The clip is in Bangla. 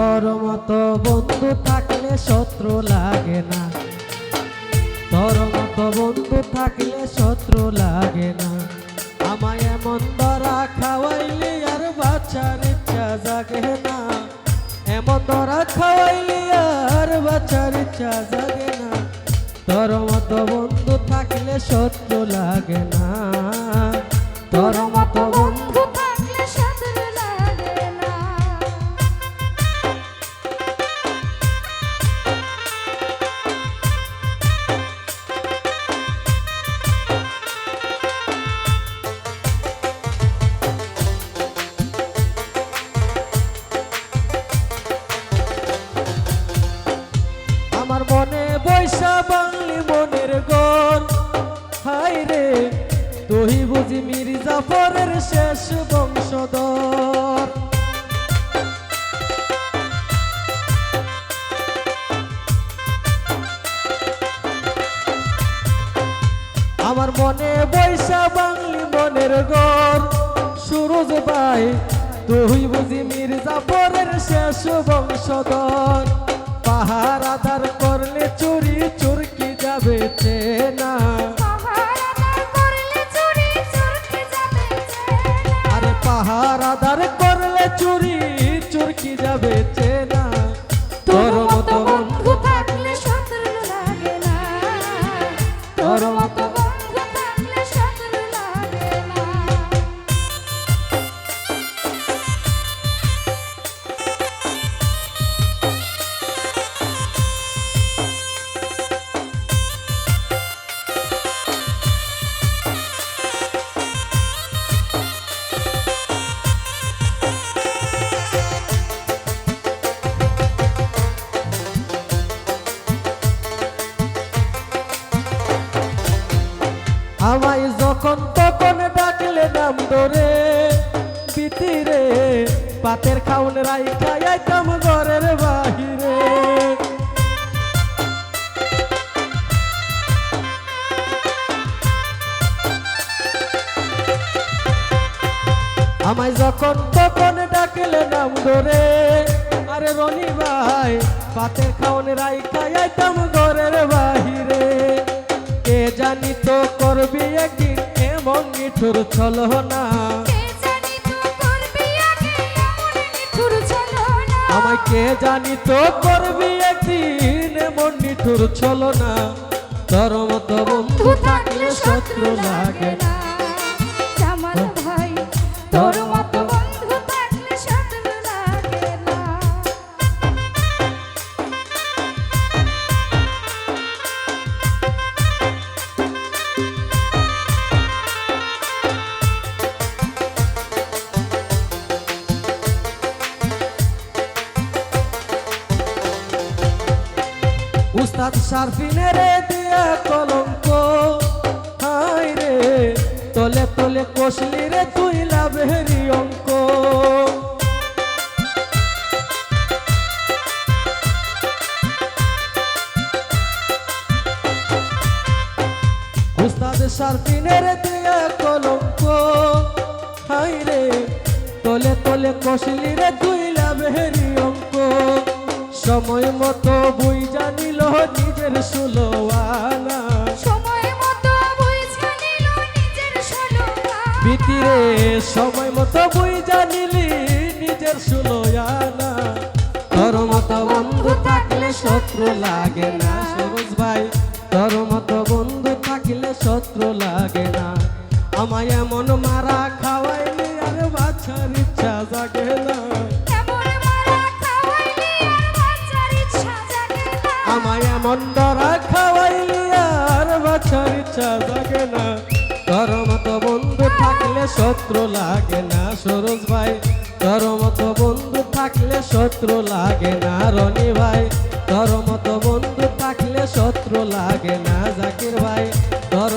তোর মতো বন্ধু থাকলে শত্রু লাগে না। তোর মতো বন্ধু থাকলে শত্রু লাগে না। আমায় এমন ধরা খাওয়াইলি আর বাচ্চার ইচ্ছা জাগে না। এমন ধরা খাওয়াইলি আর বাচ্চার ইচ্ছা জাগে না। তোর মতো বন্ধু থাকলে শত্রু লাগে না। তোর মতো শেষ বংশধর আমার মনে বৈশা বাংলি মনের গর সুরজ ভাই তুই বুঝি মির্জাফরের শেষ বংশধর পাহাড় চুরি চুরকি যাবে চেনা? তোর মতো বন্ধু থাকলে শত্রু লাগে না। তোর মতো আমায় যখন তখন ডাকলে নাম ধরে পিতিরে পাতের খাউন রাই খাইতাম ঘরের বাহিরে। আমায় যখন তখন ডাকলে নাম ধরে, আরে রনি ভাই, পাতের খাওন রাই খাইতাম ঘরের বাহিরে। কে জানি তো করবি একদিন এমন মিঠুর ছলো না আমায় কে জানি তো করবি একদিন এমন মিঠুর ছলো না তোর মতো বন্ধু থাকলে শত্রু লাগে না। জামাল ভাই তোর উস্তাদ শারফিনের দিয়া কলঙ্ক। হাই রে, তলে তলে কষলি রে তুই লাভেরি অঙ্ক। উস্তাদ শারফিনের দিয়া কলঙ্ক। হাই রে, তলে তলে কষলি রে তুই লাভেরি অঙ্ক। সময় মতো বুই জানিল নিজের সুলোয়ানা সময় মতো বুঝে নিল নিজের সলনা ভিতিরে সময় মতো বুই জানিলি নিজের সুলোয়ানা তোর মতো বন্ধু থাকলে শত্রু লাগে না সরোজ ভাই। তোর মতো বন্ধু থাকলে শত্রু লাগে না। আমায় এমন মারা খাওয়াইলি আর বাচ্চার ইচ্ছা জাগে না। ডরা খাওয়াইলি আর ইচ্ছা জাগে না। তোর মতো বন্ধু থাকলে শত্রু লাগে না, সরোজ ভাই। তোর মতো বন্ধু থাকলে শত্রু লাগে না, রনি ভাই। তোর মতো বন্ধু থাকলে শত্রু লাগে না, জাকির ভাই। তোর